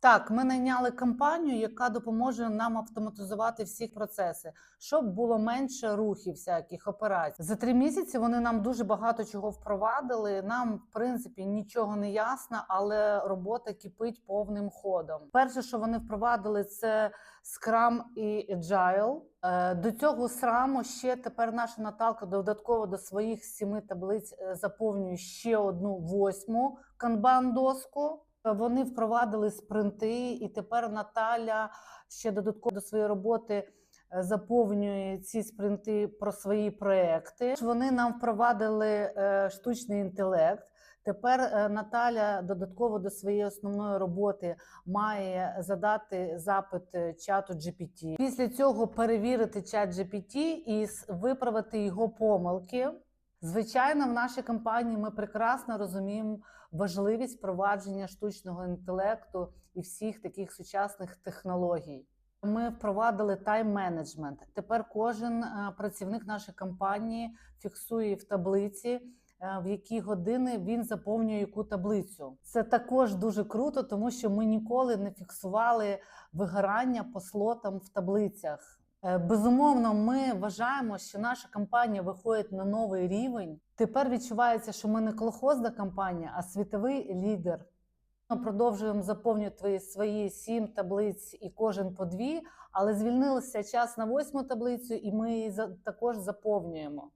Так, ми найняли компанію, яка допоможе нам автоматизувати всі процеси, щоб було менше рухів, всяких операцій. За три місяці вони нам дуже багато чого впровадили. Нам, в принципі, нічого не ясно, але робота кипить повним ходом. Перше, що вони впровадили, це Scrum і Agile. Е, До цього сраму ще тепер наша Наталка додатково до своїх сіми таблиць е, заповнює ще одну восьму канбан-доску. Вони впровадили спринти, і тепер Наталя ще додатково до своєї роботи е, заповнює ці спринти про свої проекти. Вони нам впровадили е, штучний інтелект. Тепер е, Наталя додатково до своєї основної роботи має задати запит чату GPT. Після цього перевірити чат GPT і виправити його помилки. Звичайно, в нашій компанії ми прекрасно розуміємо важливість впровадження штучного інтелекту і всіх таких сучасних технологій. Ми впровадили тайм-менеджмент. Тепер кожен е, працівник нашої компанії фіксує в таблиці, е, в які години він заповнює яку таблицю. Це також дуже круто, тому що ми ніколи не фіксували вигорання по слотам в таблицях. Е, Безумовно, ми вважаємо, що наша компанія виходить на новий рівень. Тепер відчувається, що ми не колхозна компанія, а світовий лідер. Ми продовжуємо заповнювати свої сім таблиць і кожен по дві, але звільнилися час на восьму таблицю, і ми її також заповнюємо.